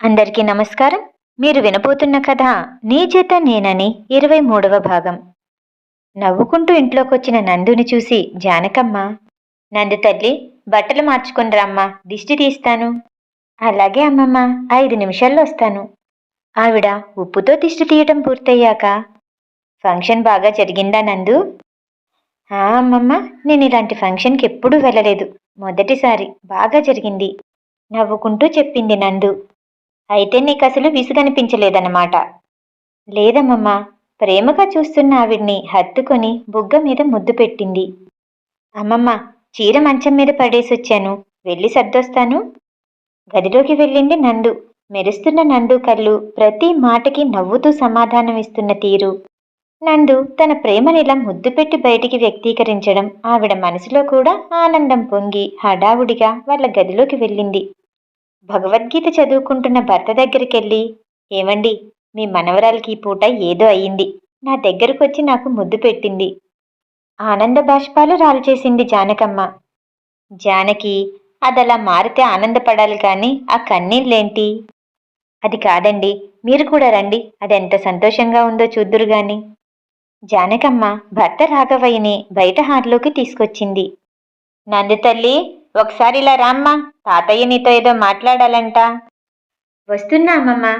అందరికీ నమస్కారం. మీరు వినబోతున్న కథ నీ చేత నేనని ఇరవై మూడవ భాగం. నవ్వుకుంటూ ఇంట్లోకొచ్చిన నందుని చూసి జానకమ్మ నందు తల్లి బట్టలు మార్చుకుని రమ్మా దిష్టి తీస్తాను. అలాగే అమ్మమ్మ ఐదు నిమిషాల్లో వస్తాను. ఆవిడ ఉప్పుతో దిష్టి తీయటం పూర్తయ్యాక ఫంక్షన్ బాగా జరిగిందా నందు? ఆ అమ్మమ్మ నేను ఇలాంటి ఫంక్షన్కి ఎప్పుడూ వెళ్ళలేదు. మొదటిసారి బాగా జరిగింది. నవ్వుకుంటూ చెప్పింది నందు. అయితే నీకు అసలు విసుగనిపించలేదన్నమాట. లేదమ్మమ్మా ప్రేమగా చూస్తున్న ఆవిడ్ని హత్తుకొని బుగ్గ మీద ముద్దు పెట్టింది. అమ్మమ్మ చీర మంచం మీద పడేసొచ్చాను. వెళ్ళి సర్దొస్తాను. గదిలోకి వెళ్ళింది నందు. మెరుస్తున్న నందు కళ్ళు ప్రతి మాటకి నవ్వుతూ సమాధానమిస్తున్న తీరు. నందు తన ప్రేమనిలా ముద్దు పెట్టి బయటికి వ్యక్తీకరించడం ఆవిడ మనసులో కూడా ఆనందం పొంగి హడావుడిగా వాళ్ళ గదిలోకి వెళ్ళింది. భగవద్గీత చదువుకుంటున్న భర్త దగ్గరికి వెళ్ళి ఏమండి మీ మనవరాలకి ఈ పూట ఏదో అయ్యింది. నా దగ్గరకు వచ్చి నాకు ముద్దు పెట్టింది. ఆనంద బాష్పాలు రాల్చేసింది జానకమ్మ. జానకి అదలా మారితే ఆనందపడాలి కానీ ఆ కన్నీళ్ళేంటి? అది కాదండి మీరు కూడా రండి. అది ఎంత సంతోషంగా ఉందో చూద్దురు గాని. జానకమ్మ భర్త రాఘవయ్యని బయట హార్లోకి తీసుకొచ్చింది. నంది తల్లి ఒకసారి ఇలా రామ్మా. తాతయ్య నీతో ఏదో మాట్లాడాలంట. వస్తున్నా అమ్మమ్మ.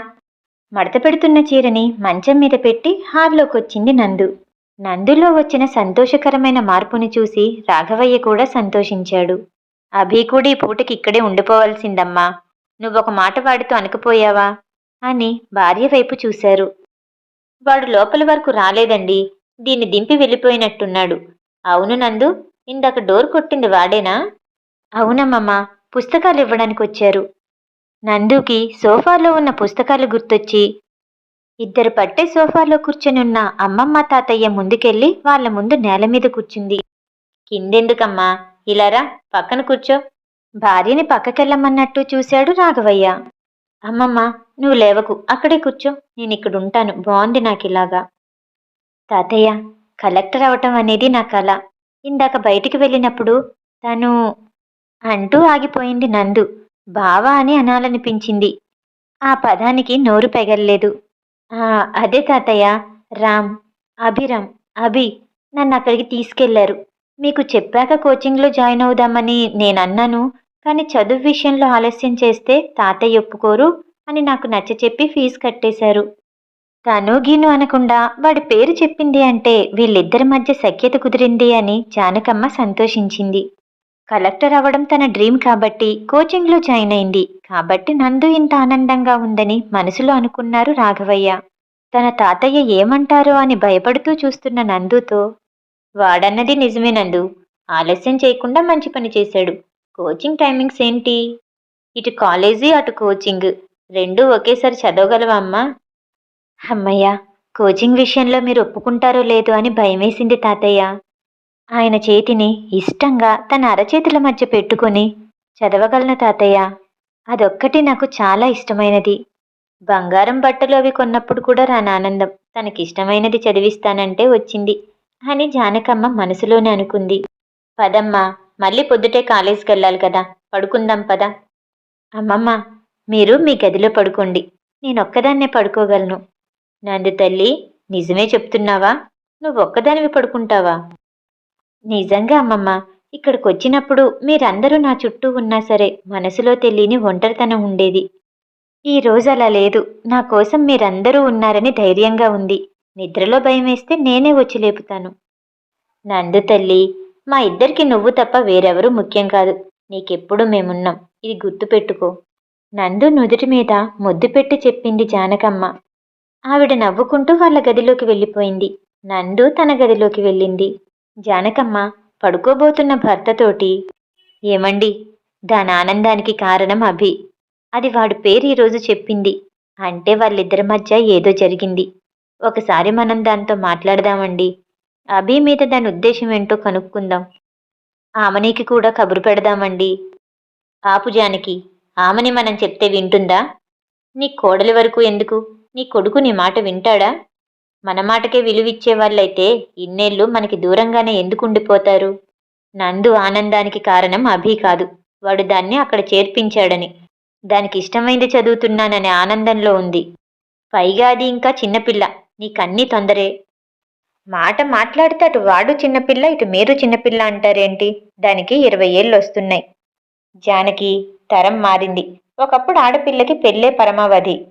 మడత పెడుతున్న చీరని మంచం మీద పెట్టి హాల్లోకి వచ్చింది నందు. నందులో వచ్చిన సంతోషకరమైన మార్పుని చూసి రాఘవయ్య కూడా సంతోషించాడు. అభి కూడా ఈ పూటకి ఇక్కడే ఉండిపోవాల్సిందమ్మా. నువ్వొక మాట వాడితో అనకపోయావా? అని భార్య వైపు చూశారు. వాడు లోపల వరకు రాలేదండి. దీన్ని దింపి వెళ్ళిపోయినట్టున్నాడు. అవును నందు ఇందాక డోర్ కొట్టింది వాడేనా? అవునమ్మమ్మ పుస్తకాలు ఇవ్వడానికి వచ్చారు నందుకి సోఫాలో ఉన్న పుస్తకాలు గుర్తొచ్చి ఇద్దరు పట్టే సోఫాలో కూర్చొనున్న అమ్మమ్మ తాతయ్య ముందుకెళ్ళి వాళ్ళ ముందు నేల మీద కూర్చుంది. కిందెందుకమ్మా? ఇలారా పక్కన కూర్చో. భార్యని పక్కకెళ్ళమన్నట్టు చూశాడు రాఘవయ్య. అమ్మమ్మ నువ్వు లేవకు అక్కడే కూర్చో. నేను ఇక్కడ ఉంటాను బాగుంది నాకు ఇలాగా తాతయ్య కలెక్టర్ అవటం అనేది నా కళ ఇందాక బయటికి వెళ్ళినప్పుడు తను అంటూ ఆగిపోయింది నందు. బావా అని అనాలనిపించింది. ఆ పదానికి నోరు పెగల్లేదు. "ఆ, అదే తాతయ్య రామ్ అభిరామ్ అభి నన్ను అక్కడికి తీసుకెళ్ళారు. మీకు చెప్పాక కోచింగ్లో జాయిన్ అవుదామని నేను అన్నాను కానీ చదువు విషయంలో ఆలస్యం చేస్తే తాతయ్య ఒప్పుకోరు అని నాకు నచ్చ చెప్పి ఫీజు కట్టేశారు. తను గీను అనకుండా వాడి పేరు చెప్పింది అంటే వీళ్ళిద్దరి మధ్య సఖ్యత కుదిరింది అని జానకమ్మ సంతోషించింది. కలెక్టర్ అవ్వడం తన డ్రీమ్ కాబట్టి కోచింగ్లో జాయిన్ అయింది. కాబట్టి నందు ఇంత ఆనందంగా ఉందని మనసులో అనుకున్నారు రాఘవయ్య. తన తాతయ్య ఏమంటారో అని భయపడుతూ చూస్తున్న నందుతో వాడన్నది నిజమే నందు. ఆలస్యం చేయకుండా మంచి పని చేశాడు. కోచింగ్ టైమింగ్స్ ఏంటి? ఇటు కాలేజీ అటు కోచింగ్. రెండూ ఒకేసారి చదవగలవా అమ్మా? అమ్మయ్య కోచింగ్ విషయంలో మీరు ఒప్పుకుంటారో లేదో అని భయమేసింది తాతయ్య. ఆయన చేతిని ఇష్టంగా తన అరచేతుల మధ్య పెట్టుకొని చదవగలను తాతయ్య. అదొక్కటి నాకు చాలా ఇష్టమైనది. బంగారం బట్టలు అవి కొన్నప్పుడు కూడా రానానందం ఆనందం. తనకిష్టమైనది చదివిస్తానంటే వచ్చింది అని జానకమ్మ మనసులోనే అనుకుంది. పదమ్మా మళ్ళీ పొద్దుటే కాలేజీకి వెళ్ళాలి కదా. పడుకుందాం పద. అమ్మమ్మ మీరు మీ గదిలో పడుకోండి. నేనొక్కదాన్నే పడుకోగలను. నందు తల్లి నిజమే చెప్తున్నావా? నువ్వు ఒక్కదానివి పడుకుంటావా? నిజంగా అమ్మమ్మ. ఇక్కడికి వచ్చినప్పుడు మీరందరూ నా చుట్టూ ఉన్నా సరే మనసులో తెలియని ఒంటరితనం ఉండేది. ఈ రోజు అలా లేదు. నా కోసం మీరందరూ ఉన్నారని ధైర్యంగా ఉంది. నిద్రలో భయం వేస్తే నేనే వచ్చి లేపుతాను. నందు తల్లి మా ఇద్దరికి నువ్వు తప్ప వేరెవరూ ముఖ్యం కాదు. నీకెప్పుడు మేమున్నాం. ఇది గుర్తుపెట్టుకో నందు నుదుటి మీద ముద్దు పెట్టి చెప్పింది జానకమ్మ. ఆవిడ నవ్వుకుంటూ వాళ్ళ గదిలోకి వెళ్ళిపోయింది. నందు తన గదిలోకి వెళ్ళింది. జానకమ్మ పడుకోబోతున్న భర్తతోటి ఏమండి దాని ఆనందానికి కారణం అభి. అది వాడి పేరు ఈరోజు చెప్పింది. అంటే వాళ్ళిద్దరి మధ్య ఏదో జరిగింది. ఒకసారి మనం దాంతో మాట్లాడదామండి. అభి మీద దాని ఉద్దేశం ఏంటో కనుక్కుందాం. ఆమెనికి కూడా కబురు పెడదామండి. ఆపు జానకి ఆమెని మనం చెప్తే వింటుందా? నీ కోడలి వరకు ఎందుకు? నీ కొడుకు నీ మాట వింటాడా? మన మాటకే విలువిచ్చే వాళ్ళైతే ఇన్నేళ్ళు మనకి దూరంగానే ఎందుకు ఉండిపోతారు? నందు ఆనందానికి కారణం అభి కాదు. వాడు దాన్ని అక్కడ చేర్పించాడని. దానికి ఇష్టమైంది చదువుతున్నాననే ఆనందంలో ఉంది. పైగా అది ఇంకా చిన్నపిల్ల నీకన్నీ తొందరే. మాట మాట్లాడితే అటు వాడు చిన్నపిల్ల ఇటు మీరు చిన్నపిల్ల అంటారేంటి? దానికి ఇరవై ఏళ్ళు వస్తున్నాయి. జానకి తరం మారింది. ఒకప్పుడు ఆడపిల్లకి పెళ్ళే పరమావధి.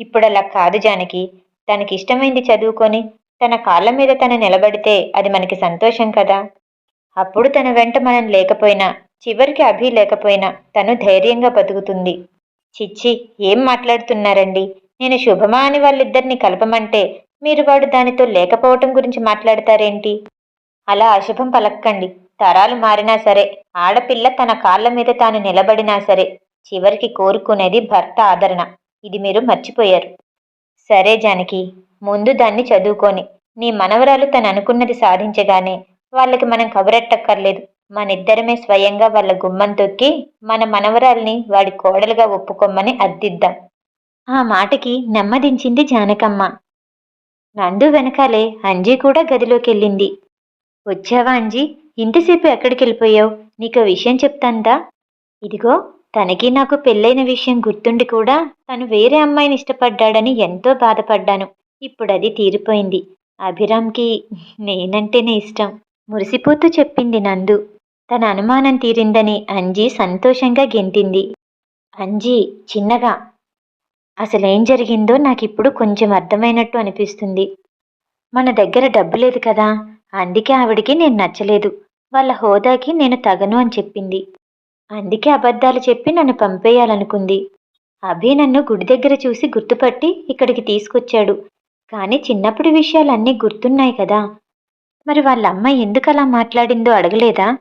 ఇప్పుడలా కాదు జానకి. తనకి ఇష్టమైంది చదువుకొని తన కాళ్ళ మీద తను నిలబడితే అది మనకి సంతోషం కదా. అప్పుడు తన వెంట మనం లేకపోయినా చివరికి అభి లేకపోయినా తను ధైర్యంగా బతుకుతుంది. చిచ్చి ఏం మాట్లాడుతున్నారండి? నేను శుభమా అని వాళ్ళిద్దరిని కలపమంటే మీరు వాడు దానితో లేకపోవటం గురించి మాట్లాడతారేంటి? అలా అశుభం పలక్కండి. తరాలు మారినా సరే ఆడపిల్ల తన కాళ్ళ మీద తాను నిలబడినా సరే చివరికి కోరుకునేది భర్త ఆదరణ. ఇది మీరు మర్చిపోయారు. సరే జానకి ముందు దాన్ని చదువుకొని. నీ మనవరాలు తను అనుకున్నది సాధించగానే వాళ్ళకి మనం కబురెట్టక్కర్లేదు. మనిద్దరమే స్వయంగా వాళ్ళ గుమ్మం తొక్కి మన మనవరాల్ని వాడి కోడలుగా ఒప్పుకోమని అద్దిద్దాం. ఆ మాటకి నెమ్మదించింది జానకమ్మ. నందు వెనకాలే అంజీ కూడా గదిలోకెళ్ళింది. వచ్చావా అంజీ? ఇంతసేపు ఎక్కడికి వెళ్ళిపోయావు నీకు విషయం చెప్తాందా ఇదిగో తనకి నాకు పెళ్ళైన విషయం గుర్తుండి కూడా తను వేరే అమ్మాయిని ఇష్టపడ్డాడని ఎంతో బాధపడ్డాను. ఇప్పుడు అది తీరిపోయింది. అభిరామ్కి నేనంటేనే ఇష్టం. మురిసిపోతూ చెప్పింది నందు. తన అనుమానం తీరిందని అంజీ సంతోషంగా గెంతింది. అంజీ చిన్నగా అసలేం జరిగిందో నాకిప్పుడు కొంచెం అర్థమైనట్టు అనిపిస్తుంది. మన దగ్గర డబ్బు లేదు కదా అందుకే ఆవిడికి నేను నచ్చలేదు. వాళ్ళ హోదాకి నేను తగను అని చెప్పింది. అందుకే అబద్ధాలు చెప్పి నన్ను పంపేయాలనుకుంది. అభి నన్ను గుడి దగ్గర చూసి గుర్తుపట్టి ఇక్కడికి తీసుకొచ్చాడు. కానీ చిన్నప్పటి విషయాలన్నీ గుర్తున్నాయి కదా. మరి వాళ్ళ అమ్మ ఎందుకు అలా మాట్లాడిందో అడగలేదా?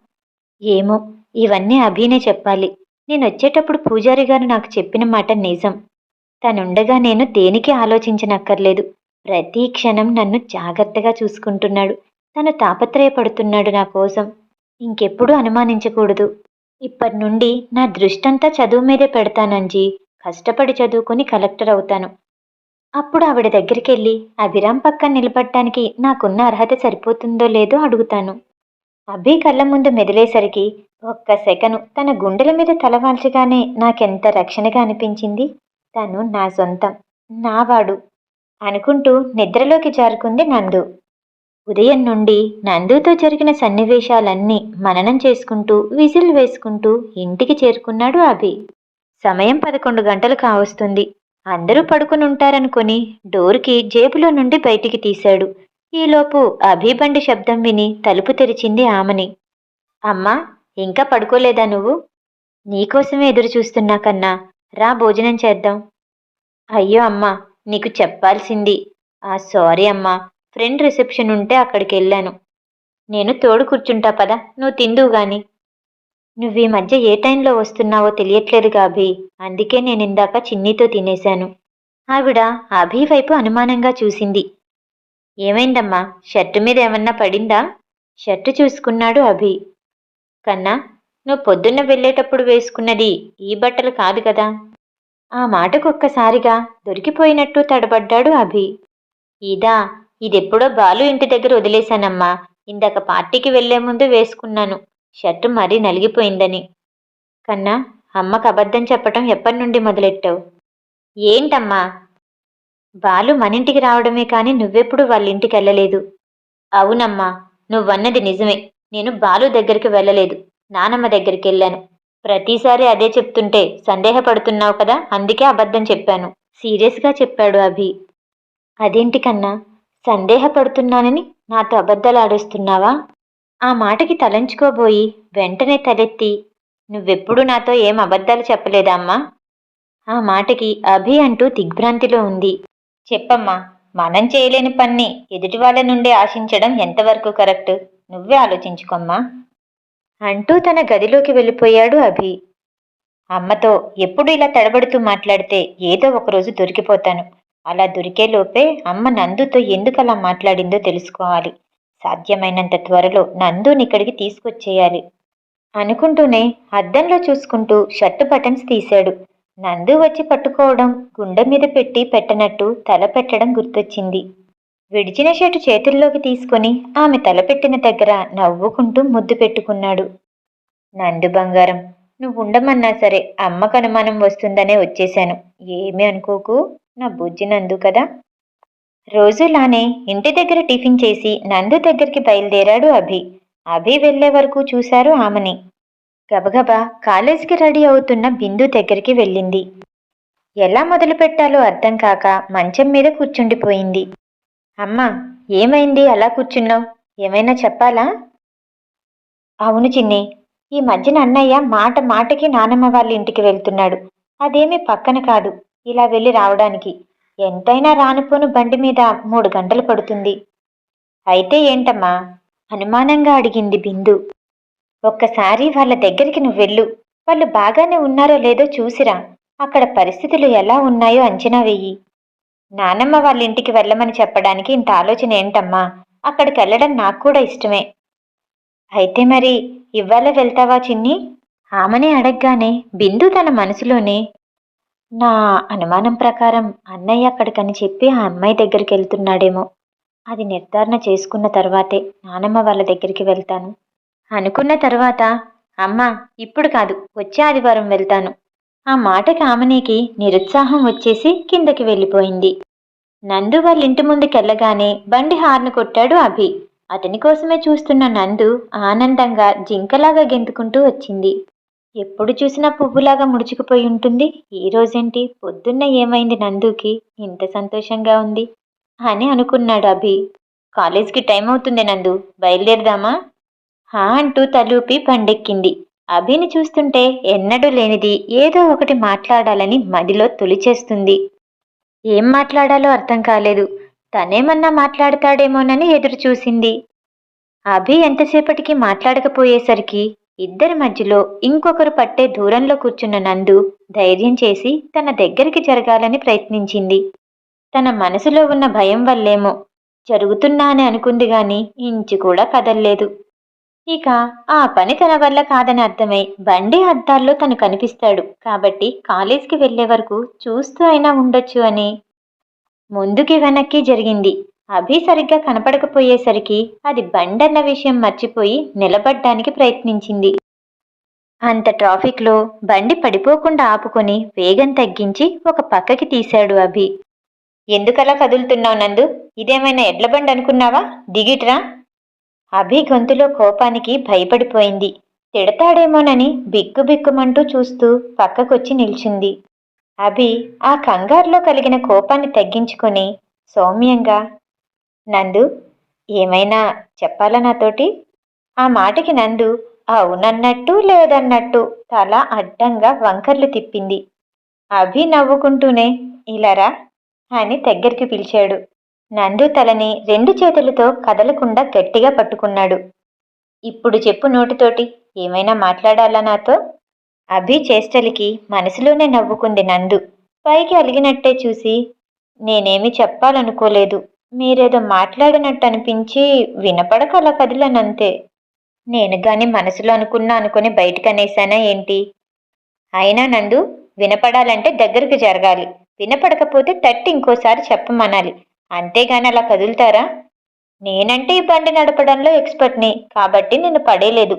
ఏమో ఇవన్నీ అభినే చెప్పాలి. నేను వచ్చేటప్పుడు పూజారి గారు నాకు చెప్పిన మాట నిజం. తనుండగా నేను దేనికి ఆలోచించనక్కర్లేదు. ప్రతి క్షణం నన్ను జాగ్రత్తగా చూసుకుంటున్నాడు. తను తాపత్రయపడుతున్నాడు నా కోసం. ఇంకెప్పుడు అనుమానించకూడదు. ఇప్పటి నుండి నా దృష్టంతా చదువు మీదే పెడతానంజీ. కష్టపడి చదువుకుని కలెక్టర్ అవుతాను. అప్పుడు ఆవిడ దగ్గరికి వెళ్ళి అభిరామ్ పక్కన నిలబడటానికి నాకున్న అర్హత సరిపోతుందో లేదో అడుగుతాను. అభి కళ్ళ ముందు మెదిలేసరికి ఒక్క సెకను తన గుండెల మీద తలవాల్చగానే నాకెంత రక్షణగా అనిపించింది? తను నా సొంతం నావాడు అనుకుంటూ నిద్రలోకి జారుకుంది నందు. ఉదయం నుండి నందుతో జరిగిన సన్నివేశాలన్నీ మననం చేసుకుంటూ విజిల్ వేసుకుంటూ ఇంటికి చేరుకున్నాడు అభి. సమయం పదకొండు గంటలు కావస్తుంది. అందరూ పడుకుని ఉంటారనుకుని డోర్కి జేబులో నుండి బయటికి తీశాడు. ఈలోపు అభి బండి శబ్దం విని తలుపు తెరిచింది ఆమెని. అమ్మా ఇంకా పడుకోలేదా నువ్వు? నీకోసమే ఎదురు చూస్తున్నా కన్నా. రా భోజనం చేద్దాం. అయ్యో అమ్మా నీకు చెప్పాల్సింది. ఆ సారీ అమ్మా. ఫ్రెండ్ రిసెప్షన్ ఉంటే అక్కడికి వెళ్ళాను నేను తోడు కూర్చుంటా పదా నువ్వు తిందువు గాని. నువ్వు ఈ మధ్య ఏ టైంలో వస్తున్నావో తెలియట్లేదుగా అభి అందుకే నేను ఇందాక చిన్నీతో తినేశాను. ఆవిడ అభి వైపు అనుమానంగా చూసింది. ఏమైందమ్మా షర్టు మీద ఏమన్నా పడిందా? షర్టు చూసుకున్నాడు అభి. కన్నా నువ్వు పొద్దున్న వెళ్ళేటప్పుడు వేసుకున్నది ఈ బట్టలు కాదు కదా. ఆ మాటకు ఒక్కసారిగా దొరికిపోయినట్టు తడబడ్డాడు అభి. ఇదా ఇదెప్పుడో బాలు ఇంటి దగ్గర వదిలేశానమ్మా. ఇందాక పార్టీకి వెళ్ళే ముందు వేసుకున్నాను. షర్టు మరీ నలిగిపోయిందని. కన్నా అమ్మకు అబద్ధం చెప్పటం ఎప్పటి నుండి మొదలెట్టావు? ఏంటమ్మా? బాలు మనింటికి రావడమే కానీ నువ్వెప్పుడు వాళ్ళ ఇంటికి వెళ్ళలేదు. అవునమ్మా నువ్వన్నది నిజమే. నేను బాలు దగ్గరికి వెళ్ళలేదు. నానమ్మ దగ్గరికి వెళ్ళాను. ప్రతిసారి అదే చెప్తుంటే సందేహపడుతున్నావు కదా అందుకే అబద్ధం చెప్పాను. సీరియస్గా చెప్పాడు అభి. అదేంటి కన్నా? సందేహపడుతున్నానని నాతో అబద్ధలాడేస్తున్నావా? ఆ మాటకి తలంచుకోబోయి వెంటనే తలెత్తి నువ్వెప్పుడు నాతో ఏం అబద్ధాలు చెప్పలేదమ్మా ఆ మాటకి అభి అంటూ దిగ్భ్రాంతిలో ఉంది. చెప్పమ్మా మనం చేయలేని పన్ని ఎదుటి వాళ్ళ నుండి ఆశించడం ఎంతవరకు కరెక్ట్? నువ్వే ఆలోచించుకోమ్మా. అంటూ తన గదిలోకి వెళ్ళిపోయాడు అభి. అమ్మతో ఎప్పుడు ఇలా తడబడుతూ మాట్లాడితే ఏదో ఒకరోజు దొరికిపోతాను. అలా దొరికేలోపే అమ్మ నందుతో ఎందుకు అలా మాట్లాడిందో తెలుసుకోవాలి. సాధ్యమైనంత త్వరలో నందుని ఇక్కడికి తీసుకొచ్చేయాలి. అనుకుంటూనే అద్దంలో చూసుకుంటూ షర్టు బటన్స్ తీశాడు. నందు వచ్చి పట్టుకోవడం గుండె మీద పెట్టి పెట్టనట్టు తల పెట్టడం గుర్తొచ్చింది. విడిచిన షర్టు చేతుల్లోకి తీసుకొని ఆమె తలపెట్టిన దగ్గర నవ్వుకుంటూ ముద్దు పెట్టుకున్నాడు. నందు బంగారం నువ్వు ఉండమన్నా సరే అమ్మకు అనుమానం వస్తుందనే వచ్చేశాను. ఏమీ అనుకోకు? నా బుజ్జి నందు కదా? రోజులానే ఇంటి దగ్గర టిఫిన్ చేసి నందు దగ్గరికి బయలుదేరాడు అభి. అభి వెళ్ళే వరకు చూశారు ఆమెని. గబగబా కాలేజీకి రెడీ అవుతున్న బిందు దగ్గరికి వెళ్ళింది. ఎలా మొదలు పెట్టాలో అర్థం కాక మంచం మీద కూర్చుండిపోయింది. అమ్మా ఏమైంది? అలా కూర్చున్నావు? ఏమైనా చెప్పాలా? అవును చిన్ని. ఈ మధ్యన అన్నయ్య మాట మాటకి నానమ్మ వాళ్ళ ఇంటికి వెళ్తున్నాడు. అదేమీ పక్కన కాదు. ఇలా వెళ్ళి రావడానికి. ఎంతైనా రానుపోను బండి మీద. మూడు గంటలు పడుతుంది. అయితే ఏంటమ్మా? అనుమానంగా అడిగింది బిందు. ఒక్కసారి వాళ్ళ దగ్గరికి నువ్వు వెళ్ళు. వాళ్ళు బాగానే ఉన్నారో లేదో చూసిరా. అక్కడ పరిస్థితులు ఎలా ఉన్నాయో అంచనా వెయ్యి నానమ్మ వాళ్ళ ఇంటికి వెళ్ళమని చెప్పడానికి ఇంత ఆలోచన ఏంటమ్మా? అక్కడికి వెళ్ళడం నాకు కూడా ఇష్టమే. అయితే మరి ఇవాళ వెళ్తావా చిన్ని? ఆమెనే అడగగానే బిందు తన మనసులోనే నా అనుమానం ప్రకారం అన్నయ్య అక్కడికని చెప్పి ఆ అమ్మాయి దగ్గరికి వెళ్తున్నాడేమో అది నిర్ధారణ చేసుకున్న తర్వాతే నానమ్మ వాళ్ళ దగ్గరికి వెళ్తాను. అనుకున్న తర్వాత అమ్మ ఇప్పుడు కాదు వచ్చే ఆదివారం వెళ్తాను. ఆ మాటకి ఆమెనికి నిరుత్సాహం వచ్చేసి కిందకి వెళ్ళిపోయింది. నందు వాళ్ళ ఇంటి ముందుకెళ్ళగానే బండి హార్న్ కొట్టాడు అభి. అతని కోసమే చూస్తున్న నందు ఆనందంగా జింకలాగా గెంతుకుంటూ వచ్చింది. ఎప్పుడు చూసినా పువ్వులాగా ముడుచుకుపోయి ఉంటుంది. ఈ రోజేంటి? పొద్దున్న ఏమైంది నందుకి? ఇంత సంతోషంగా ఉంది. అని అనుకున్నాడు అభి. కాలేజ్కి టైం అవుతుంది నందు. బయలుదేరదామా? హా అంటూ తలూపి పండెక్కింది. అభిని చూస్తుంటే ఎన్నడూ లేనిది ఏదో ఒకటి మాట్లాడాలని మదిలో తొలిచేస్తుంది. ఏం మాట్లాడాలో అర్థం కాలేదు. తనేమన్నా మాట్లాడతాడేమోనని ఎదురు చూసింది అభి ఎంతసేపటికి మాట్లాడకపోయేసరికి ఇద్దరి మధ్యలో ఇంకొకరు పట్టే దూరంలో కూర్చున్న నందు ధైర్యం చేసి తన దగ్గరికి జరగాలని ప్రయత్నించింది. తన మనసులో ఉన్న భయం వల్లేమో జరుగుతున్నా అని అనుకుంది గాని ఇంచు కూడా కదల్లేదు. ఇక ఆ పని తన వల్ల కాదని అర్థమై బండి అద్దాల్లో తను కనిపిస్తాడు. కాబట్టి కాలేజ్కి వెళ్ళే వరకు చూస్తూ అయినా ఉండొచ్చు అని ముందుకి వెనక్కి జరిగింది. అభి సరిగ్గా కనపడకపోయేసరికి అది బండన్న విషయం మర్చిపోయి నిలబడ్డానికి ప్రయత్నించింది. అంత ట్రాఫిక్లో బండి పడిపోకుండా ఆపుకొని వేగం తగ్గించి ఒక పక్కకి తీశాడు అభి. ఎందుకలా కదులుతున్నావు నందు? ఇదేమైనా ఎడ్ల బండి అనుకున్నావా? దిగిట్రా? అభి గొంతులో కోపానికి భయపడిపోయింది. తిడతాడేమోనని బిక్కుబిక్కుమంటూ చూస్తూ పక్కకొచ్చి నిల్చుంది. అభి ఆ కంగారులో కలిగిన కోపాన్ని తగ్గించుకొని సౌమ్యంగా నందు ఏమైనా చెప్పాలా నాతోటి? ఆ మాటకి నందు అవునన్నట్టు లేదన్నట్టు తల అడ్డంగా వంకర్లు తిప్పింది. అభి నవ్వుకుంటూనే ఇలారా అని దగ్గరికి పిలిచాడు. నందు తలని రెండు చేతులతో కదలకుండా గట్టిగా పట్టుకున్నాడు. ఇప్పుడు చెప్పు నోటితోటి ఏమైనా మాట్లాడాలా నాతో? అభి చేష్టలకి మనసులోనే నవ్వుకుంది నందు. పైకి అలిగినట్టే చూసి నేనేమి చెప్పాలనుకోలేదు. మీరేదో మాట్లాడినట్టు అనిపించి వినపడక అలా కదిలానంతే. నేను గాని మనసులో అనుకున్నా అనుకుని బయటకు అనేసానా ఏంటి? అయినా నందు వినపడాలంటే దగ్గరికి జరగాలి. వినపడకపోతే తట్టి ఇంకోసారి చెప్పమనాలి. అంతేగాని అలా కదులుతారా? నేనంటే ఈ బండి నడపడంలో ఎక్స్పర్ట్ని కాబట్టి నిన్ను పడేలేదు.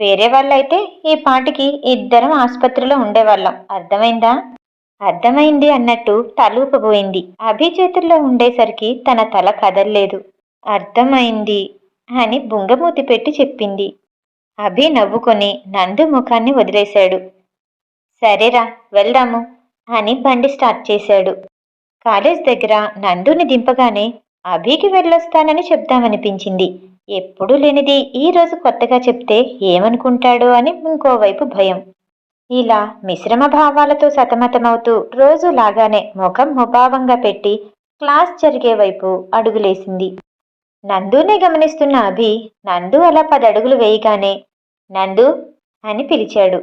వేరే వాళ్ళైతే ఈ పాటికి ఇద్దరం ఆసుపత్రిలో ఉండేవాళ్ళం. అర్థమైందా? అర్థమైంది అన్నట్టు తలూపబోయింది. అభి చేతుల్లో ఉండేసరికి తన తల కదల్లేదు. అర్థమైంది అని బుంగమూతి పెట్టి చెప్పింది. అభి నవ్వుకొని నందు ముఖాన్ని వదిలేశాడు. సరేరా వెళ్దాము అని బండి స్టార్ట్ చేశాడు. కాలేజ్ దగ్గర నందుని దింపగానే అభికి వెళ్ళొస్తానని చెప్దామనిపించింది. ఎప్పుడూ లేనిది ఈ రోజు కొత్తగా చెప్తే ఏమనుకుంటాడో అని ఇంకోవైపు భయం. ఇలా మిశ్రమ భావాలతో సతమతమవుతూ రోజు లాగానే ముఖం ముభావంగా పెట్టి క్లాస్ జరిగే వైపు అడుగులేసింది. నందునే గమనిస్తున్న అభి నందు అలా పది అడుగులు వేయగానే నందు అని పిలిచాడు.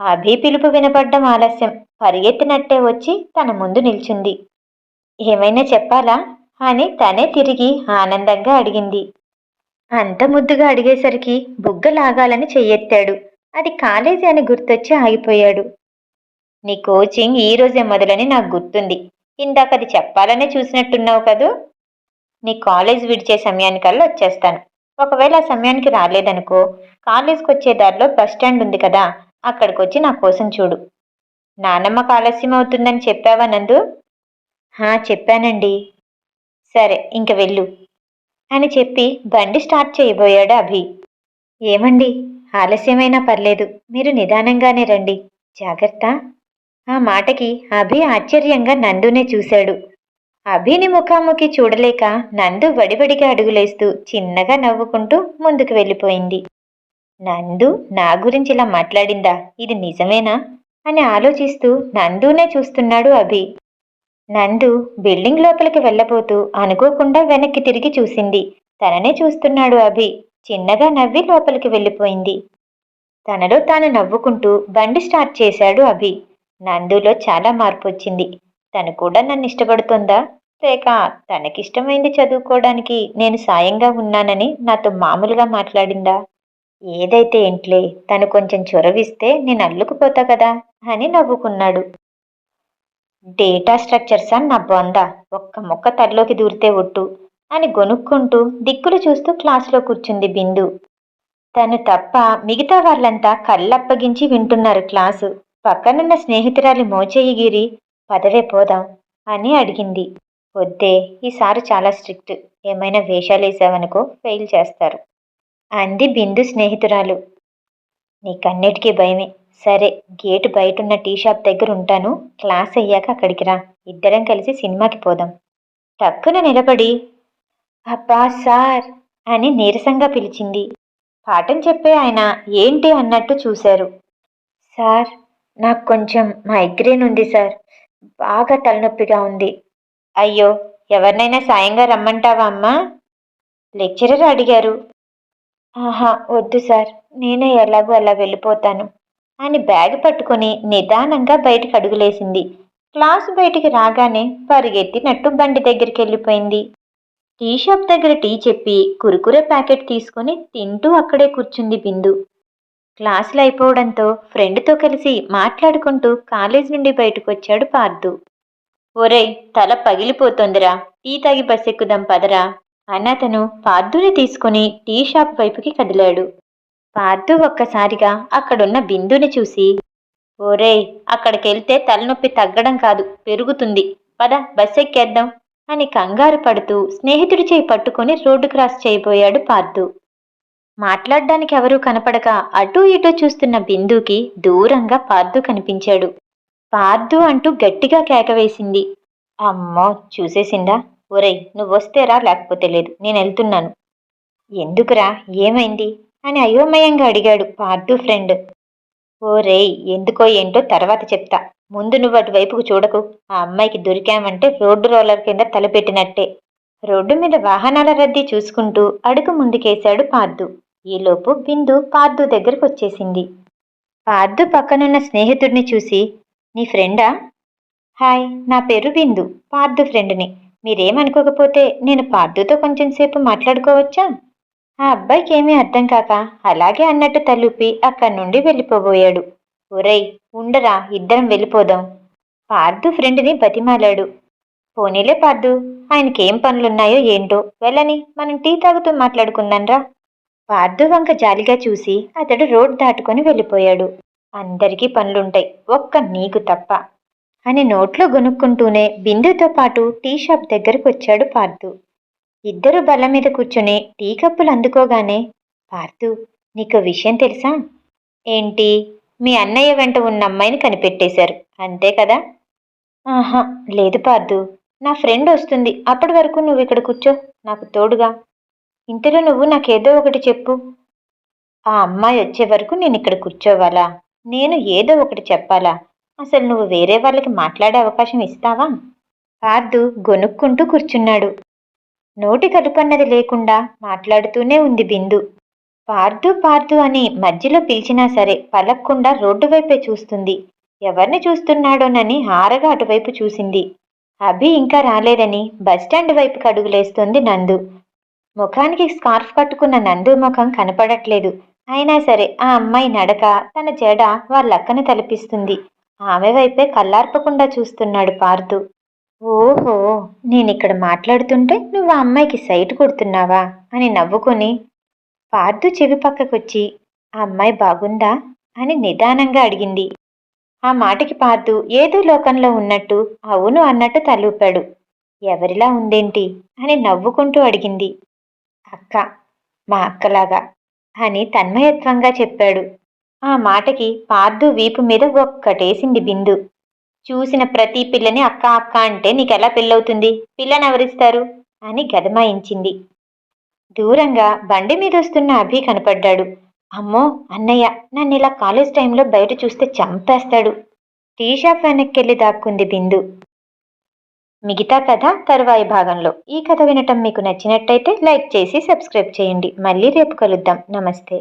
అభి పిలుపు వినపడ్డం ఆలస్యం. పరిగెత్తినట్టే వచ్చి తన ముందు నిల్చుంది. ఏమైనా చెప్పాలా? అని తనే తిరిగి ఆనందంగా అడిగింది. అంత ముద్దుగా అడిగేసరికి బుగ్గ లాగాలని చెయ్యెత్తాడు. అది కాలేజీ అని గుర్తొచ్చి ఆగిపోయాడు. నీ కోచింగ్ ఈ రోజే మొదలని నాకు గుర్తుంది. ఇందాక అది చెప్పాలనే చూసినట్టున్నావు కదూ? నీ కాలేజ్ విడిచే సమయానికల్లా వచ్చేస్తాను. ఒకవేళ ఆ సమయానికి రాలేదనుకో కాలేజ్కి వచ్చే దారిలో బస్ స్టాండ్ ఉంది కదా అక్కడికొచ్చి నా కోసం చూడు. నానమ్మకు ఆలస్యం అవుతుందని చెప్పావా నందు? హా చెప్పానండి. సరే ఇంక వెళ్ళు అని చెప్పి బండి స్టార్ట్ చేయబోయాడు అభి. ఏమండి? ఆలస్యమైనా పర్లేదు. మీరు నిదానంగానే రండి. జాగ్రత్త. ఆ మాటకి అభి ఆశ్చర్యంగా నందునే చూశాడు. అభిని ముఖాముఖి చూడలేక నందు వడివడిగా అడుగులేస్తూ చిన్నగా నవ్వుకుంటూ ముందుకు వెళ్ళిపోయింది. నందు నా గురించి ఇలా మాట్లాడిందా? ఇది నిజమేనా? అని ఆలోచిస్తూ నందునే చూస్తున్నాడు అభి. నందు బిల్డింగ్ లోపలికి వెళ్ళబోతూ అనుకోకుండా వెనక్కి తిరిగి చూసింది. తననే చూస్తున్నాడు అభి. చిన్నగా నవ్వి లోపలికి వెళ్ళిపోయింది. తనలో తాను నవ్వుకుంటూ బండి స్టార్ట్ చేశాడు అభి. నందులో చాలా మార్పు వచ్చింది. తను కూడా నన్ను ఇష్టపడుతుందా? లేక తనకిష్టమైంది చదువుకోవడానికి నేను సాయంగా ఉన్నానని నాతో మామూలుగా మాట్లాడిందా? ఏదైతే ఏంట్లే తను కొంచెం చొరవిస్తే నేను అల్లుకుపోతా కదా అని నవ్వుకున్నాడు. డేటా స్ట్రక్చర్సా నా బొంద? ఒక్క మొక్క తల్లోకి దూరితే ఒట్టు. అని గొనుక్కుంటూ దిక్కులు చూస్తూ క్లాసులో కూర్చుంది బిందు. తను తప్ప మిగతా వాళ్ళంతా కళ్ళప్పగించి వింటున్నారు క్లాసు. పక్కనున్న స్నేహితురాలి మోచేయిగిరి పదవే పోదాం అని అడిగింది. వద్దే ఈసారి చాలా స్ట్రిక్ట్. ఏమైనా వేషాలేసావనుకో ఫెయిల్ చేస్తారు అంది బిందు స్నేహితురాలు. నీకన్నిటికీ భయమే. సరే గేటు బయటున్న టీ షాప్ దగ్గర ఉంటాను క్లాస్ అయ్యాక అక్కడికి రా. ఇద్దరం కలిసి సినిమాకి పోదాం. టక్కున నిలబడి అబ్బా సార్ అని నీరసంగా పిలిచింది. పాఠం చెప్పే ఆయన ఏంటి అన్నట్టు చూశారు. సార్ నాకు కొంచెం మైగ్రేన్ ఉంది సార్. బాగా తలనొప్పిగా ఉంది. అయ్యో ఎవరినైనా సాయంగా రమ్మంటావా అమ్మా? లెక్చరర్ అడిగారు. ఆహా వద్దు సార్ నేనే ఎలాగో అలా వెళ్ళిపోతాను అని బ్యాగ్ పట్టుకొని నిదానంగా బయటికి అడుగులేసింది. క్లాసు బయటికి రాగానే పరిగెత్తినట్టు బండి దగ్గరికి వెళ్ళిపోయింది. టీ షాప్ దగ్గర టీ చెప్పి కురుకురే ప్యాకెట్ తీసుకొని తింటూ అక్కడే కూర్చుంది బిందు. క్లాసులు అయిపోవడంతో ఫ్రెండ్తో కలిసి మాట్లాడుకుంటూ కాలేజ్ నుండి బయటకు వచ్చాడు పార్దు. ఒరేయ్ తల పగిలిపోతోందిరా. టీ తాగి బస్ ఎక్కుదాం పదరా అతను పార్దుని తీసుకుని టీ షాప్ వైపుకి కదిలాడు. పార్దు ఒక్కసారిగా అక్కడున్న బిందుని చూసి ఓరేయ్ అక్కడికెళ్తే తలనొప్పి తగ్గడం కాదు పెరుగుతుంది. పద బస్ ఎక్కేద్దాం. అని కంగారు పడుతూ స్నేహితుడి చేయి పట్టుకుని రోడ్డు క్రాస్ చేయబోయాడు పార్థు. మాట్లాడడానికి ఎవరూ కనపడక అటూ ఇటూ చూస్తున్న బిందుకి దూరంగా పార్థు కనిపించాడు. పార్థు అంటూ గట్టిగా కేకవేసింది అమ్మో చూసేసిందా? ఒరై నువ్వొస్తేరా లేకపోతే లేదు నేను వెళ్తున్నాను. ఎందుకురా ఏమైంది? అని అయోమయంగా అడిగాడు పార్థు ఫ్రెండ్. ఓరేయ్ ఎందుకో ఏంటో తర్వాత చెప్తా. ముందు నువ్వు అటువైపుకు చూడకు. ఆ అమ్మాయికి దొరికామంటే రోడ్డు రోలర్ కింద తలపెట్టినట్టే రోడ్డు మీద వాహనాల రద్దీ చూసుకుంటూ అడుగు ముందుకేశాడు పార్దు. ఈలోపు బిందు పార్దు దగ్గరకు వచ్చేసింది. పార్దు పక్కనున్న స్నేహితుడిని చూసి నీ ఫ్రెండా? హాయ్ నా పేరు బిందు పార్దు ఫ్రెండ్ని. మీరేమనుకోకపోతే నేను పార్దుతో కొంచెం సేపు మాట్లాడుకోవచ్చా? ఆ అబ్బాయికి ఏమీ అర్థం కాక అలాగే అన్నట్టు తలుపి అక్కడి నుండి వెళ్ళిపోబోయాడు. ఒరేయ్ ఉండరా ఇద్దరం వెళ్ళిపోదాం. పార్థు ఫ్రెండ్ని బతిమాలాడు. పోనీలే పార్థు ఆయనకేం పనులున్నాయో ఏంటో వెళ్ళని మనం టీ తాగుతూ మాట్లాడుకుందాన్రా పార్థు వంక జాలిగా చూసి అతడు రోడ్ దాటుకొని వెళ్ళిపోయాడు. అందరికీ పనులుంటాయి ఒక్క నీకు తప్ప. అని నోట్లో గొనుక్కుంటూనే బిందుతో పాటు టీ షాప్ దగ్గరకు వచ్చాడు పార్థు ఇద్దరు బల్ల మీద కూర్చుని టీ కప్పులు అందుకోగానే పార్థు నీకు విషయం తెలుసా? ఏంటి? మీ అన్నయ్య వెంట ఉన్న అమ్మాయిని కనిపెట్టేశారు. అంతే కదా? ఆహా లేదు పార్దు. నా ఫ్రెండ్ వస్తుంది. అప్పటి వరకు నువ్వు ఇక్కడ కూర్చో. నాకు తోడుగా. ఇంతలో నువ్వు నాకేదో ఒకటి చెప్పు. ఆ అమ్మాయి వచ్చే వరకు నేను ఇక్కడ కూర్చోవాలా? నేను ఏదో ఒకటి చెప్పాలా? అసలు నువ్వు వేరే వాళ్ళకి మాట్లాడే అవకాశం ఇస్తావా? పార్దు గొనుక్కుంటూ కూర్చున్నాడు. నోటి కలుపన్నది లేకుండా మాట్లాడుతూనే ఉంది బిందు. పార్దు పార్దు అని మధ్యలో పిలిచినా సరే పలక్కుండా రోడ్డు వైపే చూస్తుంది. ఎవరిని చూస్తున్నాడోనని హారగా అటువైపు చూసింది. అభి ఇంకా రాలేదని బస్టాండ్ వైపుకి అడుగులేస్తుంది నందు. ముఖానికి స్కార్ఫ్ కట్టుకున్న నందు ముఖం కనపడట్లేదు. అయినా సరే ఆ అమ్మాయి నడక తన జడ వాళ్ళక్కను తలపిస్తుంది. ఆమె వైపే కల్లార్పకుండా చూస్తున్నాడు పార్దు. ఓహో నేనిక్కడ మాట్లాడుతుంటే నువ్వు ఆ అమ్మాయికి సైట్ కొడుతున్నావా? అని నవ్వుకుని పార్థు చెవి పక్కకొచ్చి ఆ అమ్మాయి బాగుందా? అని నిదానంగా అడిగింది. ఆ మాటకి పార్దు ఏదో లోకంలో ఉన్నట్టు అవును అన్నట్టు తలూపాడు. ఎవరిలా ఉందేంటి? అని నవ్వుకుంటూ అడిగింది. అక్క మా అక్కలాగా అని తన్మయత్వంగా చెప్పాడు. ఆ మాటకి పార్థు వీపు మీద ఒక్కటేసింది బిందు. చూసిన ప్రతి పిల్లని అక్క అక్క అంటే నీకెలా పెళ్ళవుతుంది? పిల్లని ఎవరిస్తారు? అని గదమాయించింది. దూరంగా బండి మీద వస్తున్న అభి కనపడ్డాడు. అమ్మో అన్నయ్య నన్ను ఇలా కాలేజ్ టైంలో బయట చూస్తే చంపేస్తాడు. టీ షాప్ వెనక్కెళ్ళి దాక్కుంది బిందు. మిగతా కథ తరువాయి భాగంలో. ఈ కథ వినటం మీకు నచ్చినట్టయితే లైక్ చేసి సబ్స్క్రైబ్ చేయండి. మళ్ళీ రేపు కలుద్దాం. నమస్తే.